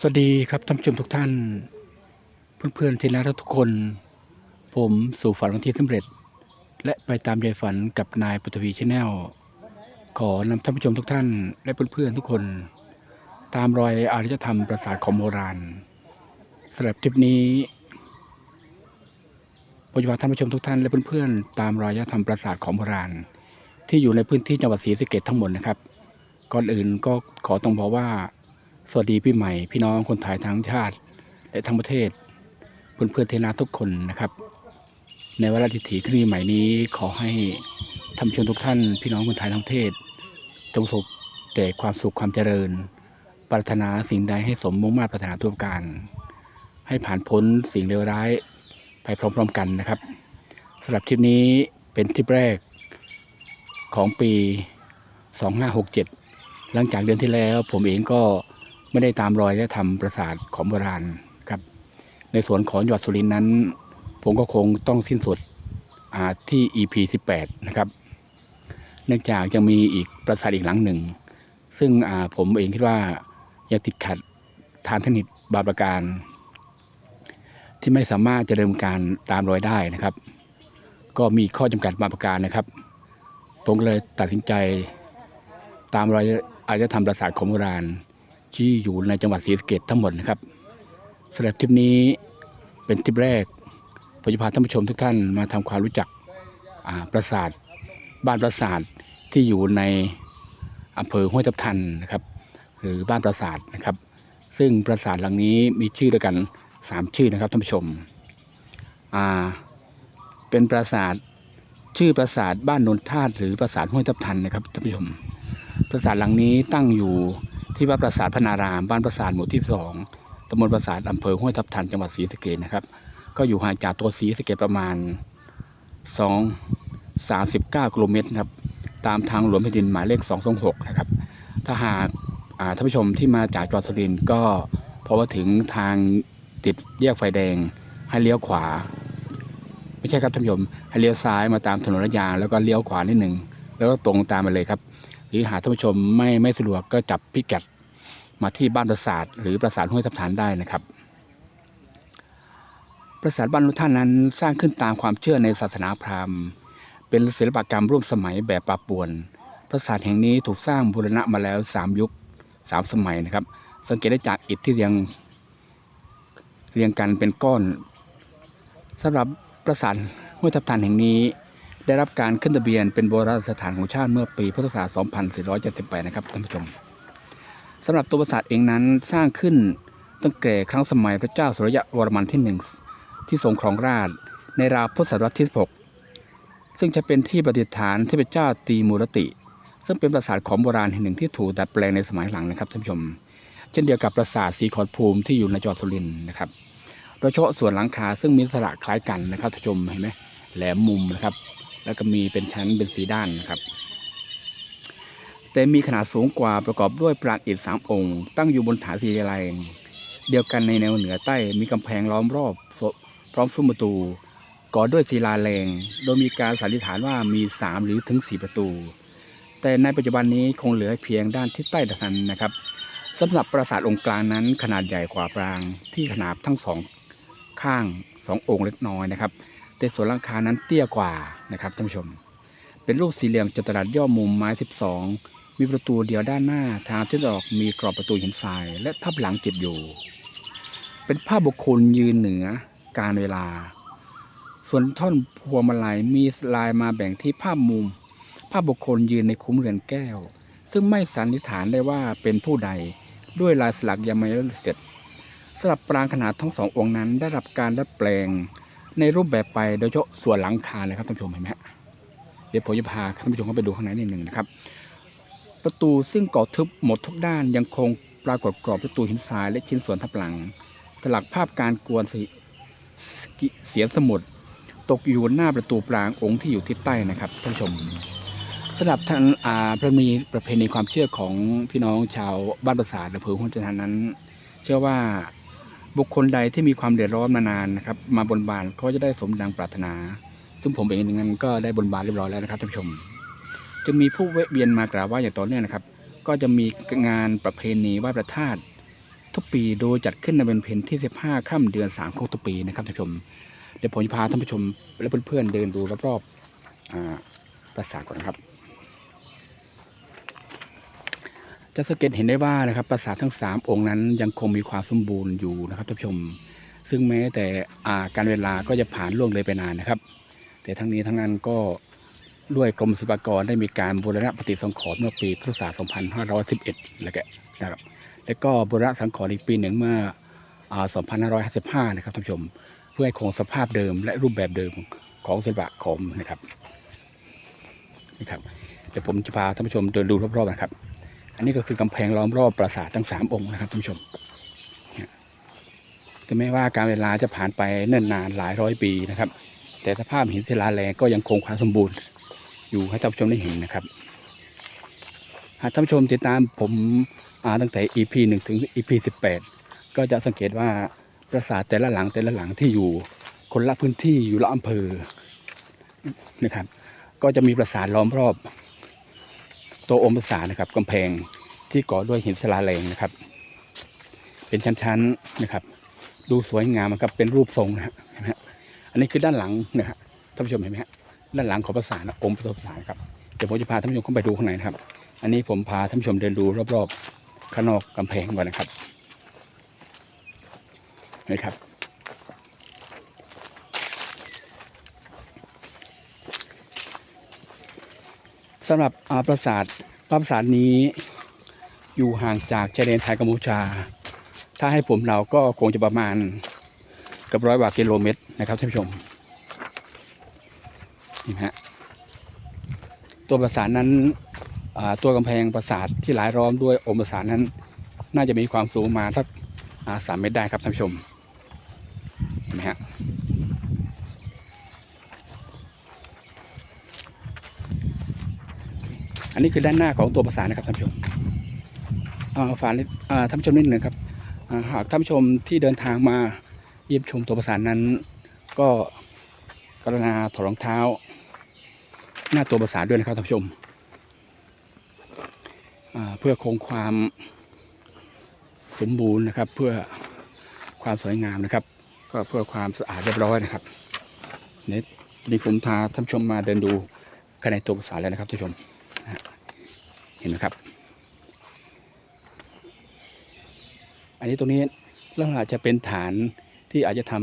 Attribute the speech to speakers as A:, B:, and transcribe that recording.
A: สวัสดีครับท่านผู้ชมทุกท่าน เพื่อนๆที่น่รักทุกคน ผมสู่ฝันของที่สำเร็จ และไปตามใจฝันกับนายปุทวีชแนลขอนำท่านผู้ชมทุกท่าน และเพื่อนๆทุกคน ตามรอยอารยธรรมปราสาทของโบราณสำหรับทริปนี้ผมจะพาท่านผู้ชมทุกท่านและเพื่อนๆตามรอยอารยธรรมปราสาทของโบราณ ที่อยู่ในพื้นที่จังหวัดศรีสะเกษทั้งหมดนะครับ ก่อนอื่นก็ขอต้องบอกว่า สวัสดีปีใหม่พี่น้องคนไทยทั้งชาติ และทั้งประเทศ เพื่อนเพื่อนเทนาทุกคนนะครับ ในวาระทิถีขึ้นปีใหม่นี้ขอให้ท่านผู้ชมทุกท่าน พี่น้องคนไทยทั้งประเทศ จงประสบแต่ความสุขความเจริญ ปรารถนาสิ่งใดให้สมมุ่งมา่ปรารถนาทุกการ ให้ผ่านพ้นสิ่งเลวร้ายไปพร้อมๆกันนะครับสำหรับทริปนี้เป็นทริปแรกของปี 2567 หลังจากเดือนที่แล้วผมเองก็ ไม่ได้ตามรอยและทำปราสาทของโบราณครับ ในส่วนของจังหวัดสุรินนั้น ผมก็คงต้องสิ้นสุดอ่าที่ EP 18 นะครับ เนื่องจากยังมีอีกปราสาทอีกหลังหนึ่ง ซึ่งผมเองคิดว่ายังติดขัดทางทนิคบาประการ ที่ไม่สามารถจะดำเนินการตามรอยได้นะครับ ก็มีข้อจำกัดบางประการนะครับ ผมเลยตัดสินใจตามรอยอารยธรรมปราสาทของโบราณ ที่อยู่ในจังหวัดศรีสะเกษทั้งหมดนะครับสำหรับทริปนี้เป็นทริปแรกผมจะพาท่านผู้ชมทุกท่านมาทำความรู้จักปราสาทบ้านปราสาทที่อยู่ในอำเภอห้วยทับทันนะครับ หรือบ้านปราสาทนะครับ ซึ่งปราสาทหลังนี้มีชื่อด้วยกันสามชื่อนะครับท่านผู้ชมอ่าเป็นปราสาทชื่อปราสาทบ้านนนทาตหรือปราสาทห้วยทับทันนะครับท่านผู้ชม ปราสาทหลังนี้ตั้งอยู่ ที่วัดปราสาทพนาราม บ้านปราสาทหมู่ที่สองตำบลปราสาทอำเภอห้วยทับทันจังหวัดศรีสะเกษนะครับ ก็อยู่ห่างจากตัวศรีสะเกษประมาณ2 39กิโลเมตรครับ ตามทางหลวงแผ่นดินหมายเลข226นะครับ ถ้าหากท่านผู้ชมที่มาจากจังหวัดสุรินทร์ก็พอมาถึงทางติดแยกไฟแดงให้เลี้ยวขวา ไม่ใช่ครับท่านผู้ชมให้เลี้ยวซ้ายมาตามถนนระยางแล้วก็เลี้ยวขวานิดหนึ่งแล้วก็ตรงตามมาเลยครับ หรือหากท่านผู้ชมไม่ไม่สะดวกก็จับพิกัด มาที่บ้านปราสาทหรือปราสาทห้วยทับฐานได้นะครับ ปราสาทบ้านลุท่านนั้นสร้างขึ้นตามความเชื่อในศาสนาพราหมณ์ เป็นศิลปกรรมร่วมสมัยแบบปราปวน ปราสาทแห่งนี้ถูกสร้างบูรณะมาแล้วสามยุคสามสมัยนะครับ สังเกตได้จากอิฐที่เรียงเรียงกันเป็นก้อนสำหรับปราสาทห้วยทับฐานแห่งนี้ได้รับการขึ้นทะเบียนเป็นโบราณสถานของชาติเมื่อปีพุทธศักราช 2478 นะครับท่านผู้ชม สำหรับตัวปราสาทเองนั้นสร้างขึ้นตั้งแต่ครั้งสมัยพระเจ้าสุริยวรมันที่หนึ่งที่ทรงครองราชในราวพุทธศตวรรษที่6ซึ่งจะเป็นที่ประดิษฐานเทพเจ้าตีมูรติ ซึ่งเป็นปราสาทของโบราณแห่งหนึ่งที่ถูกดัดแปลงในสมัยหลังนะครับท่านผู้ชม เช่นเดียวกับปราสาทสีขอรภูมิที่อยู่ในจังหวัดสุรินทร์นะครับโดยเฉพาะส่วนหลังคาซึ่งมีลักษณะคล้ายกันนะครับท่านผู้ชมเห็นไหมแหลมมุมนะครับ แล้วก็มีเป็นชั้นเป็นสีด้านนะครับ แต่มีขนาดสูงกว่าประกอบด้วยปราณอิฐสามองค์ ตั้งอยู่บนฐานสี่เหลี่ยมเดียวกันในแนวเหนือใต้มีกำแพงล้อมรอบพร้อมซุ้มประตูก่อด้วยศิลาแรง โดยมีการสันนิษฐานว่ามีสามหรือถึงสี่ประตู แต่ในปัจจุบันนี้คงเหลือเพียงด้านทิศใต้เท่านั้นนะครับสำหรับปราสาทองค์กลางนั้นขนาดใหญ่กว่าปรางที่ขนาดทั้งสองข้างสององค์เล็กน้อยนะครับ แต่ส่วนหลังคานั้นเตี้ยกว่านะครับท่านผู้ชม เป็นรูปสี่เหลี่ยมจัตุรัสย่อมุมไม้ 12 มีประตูเดียวด้านหน้าทางทิศออกมีกรอบประตูหินทราย และทับหลังติดอยู่ เป็นภาพบุคคลยืนเหนือการเวลา ส่วนท่อนพวงมาลัยมีลายมาแบ่งที่ภาพมุม ภาพบุคคลยืนในคุ้มเรือนแก้ว ซึ่งไม่สันนิษฐานได้ว่าเป็นผู้ใดด้วยลายสลักยังไม่เสร็จสำหรับปรางขนาดทั้งสององค์นั้นได้รับการดัดแปลงในรูปแบบไปโดยเฉพาะส่วนหลังคาเลยครับท่านผู้ชมเห็นไหมฮะเดี๋ยวผมจะพาท่านผู้ชมเข้าไปดูข้างในนิดหนึ่งนะครับ ประตูซึ่งก่อทึบหมดทุกด้านยังคงปรากฏกรอบประตูหินทรายและชิ้นส่วนทับหลัง สลักภาพการกวนเสียสมุดตกอยู่หน้าประตูปรางองค์ที่อยู่ทิศใต้นะครับท่านผู้ชมสำหรับท่านอาประมีประเพณีความเชื่อของพี่น้องชาวบ้านประสาทอำเภอห้วยจันทานนั้น เชื่อว่าบุคคลใดที่มีความเดือดร้อนมานานนะครับ มาบนบานก็จะได้สมดังปรารถนา ซึ่งผมเองนั้นก็ได้บนบานเรียบร้อยแล้วนะครับท่านผู้ชม จะมีผู้แวะเวียนมากราบไหว้อย่างต่อเนื่องนะครับ ก็จะมีงานประเพณีไหว้พระธาตุทุกปีโดยจัดขึ้นในวันเพ็ญที่ 15ค่ำเดือน3ของทุกปีนะครับท่านผู้ชม เดี๋ยวผมจะพาท่านผู้ชมและเพื่อนๆเดินดูรอบๆปราสาทก่อนนะครับจะสังเกตเห็นได้ว่านะครับปราสาททั้ง 3 องค์นั้นยังคงมีความสมบูรณ์อยู่นะครับท่านผู้ชม ซึ่งแม้แต่การเวลาก็จะผ่านล่วงเลยไปนานนะครับ แต่ทั้งนี้ทั้งนั้นก็ ด้วยกรมศิลปากรได้มีการบูรณะปฏิสังขรณ์เมื่อปีพุทธศักราช2511แล้วก็นะครับ แล้วก็บูรณะสังขรณ์อีกปีหนึ่งเมื่ออ2555 นะครับท่านผู้ชม เพื่อให้คงสภาพเดิมและรูปแบบเดิมของศิลปะขอมนะครับนี่ครับเดี๋ยวผมจะพาท่านผู้ชมเดินดูรอบๆนะครับ อันนี้ก็คือกำแพงล้อมรอบปราสาททั้งสามองค์นะครับท่านผู้ชมเนี่ยถึงแม้ว่าการเวลาจะผ่านไปเนิ่นนานหลายร้อยปีนะครับ แต่สภาพหินศิลาแรงก็ยังคงความสมบูรณ์ อยู่ให้ท่านผู้ชมได้เห็นนะครับ หากท่านผู้ชมติดตามผมตั้งแต่ EP 1 ถึง EP 18 ก็จะสังเกตว่าปราสาทแต่ละหลังแต่ละหลังที่อยู่คนละพื้นที่อยู่ละอำเภอนะครับ ก็จะมีปราสาทล้อมรอบ ตัวองค์ปราสาทนะครับกำแพงที่ก่อด้วยหินศิลาแรงนะครับ เป็นชั้นๆนะครับ ดูสวยงามนะครับเป็นรูปทรงนะฮะอันนี้คือด้านหลังนะฮะท่านผู้ชมเห็นไหมฮะ ด้านหลังของปราสาทนะองค์ปราสาทครับเดี๋ยวผมจะพาท่านผู้ชมเข้าไปดูข้างในนะครับ อันนี้ผมพาท่านผู้ชมเดินดูรอบๆข้างนอกกำแพงก่อนนะครับนี่ครับสำหรับอาปราสาทปราสาทนี้อยู่ห่างจากชายแดนไทยกัมพูชา ถ้าให้ผมเราก็คงจะประมาณกับร้อยกว่ากิโลเมตรนะครับท่านผู้ชม นี่ฮะตัวปราสาทนั้นตัวกำแพงปราสาทที่หลายล้อมด้วยองค์ปราสาทนั้น น่าจะมีความสูงมาสักสามเมตรได้ครับท่านผู้ชมเห็นไหมฮะอันนี้คือด้านหน้าของตัวปราสาทนะครับท่านผู้ชมฝากนิดท่านผู้ชมนิดหนึ่งครับหากท่านผู้ชมที่เดินทางมาเยี่ยมชมตัวปราสาทนั้น ก็กรุณาถอดรองเท้า หน้าตัวปราสาด้วยนะครับท่านผู้ชมเพื่อคงความสมบูรณ์นะครับ เพื่อความสวยงามนะครับ ก็เพื่อความสะอาดเรียบร้อยนะครับเนี่ยวันนี้ผมพาท่านผู้ชมมาเดินดูภายในตัวปราสาแล้วนะครับท่านผู้ชมเห็นไหมครับ อันนี้ตรงนี้เรื่องอาจะเป็นฐานที่อาจจะท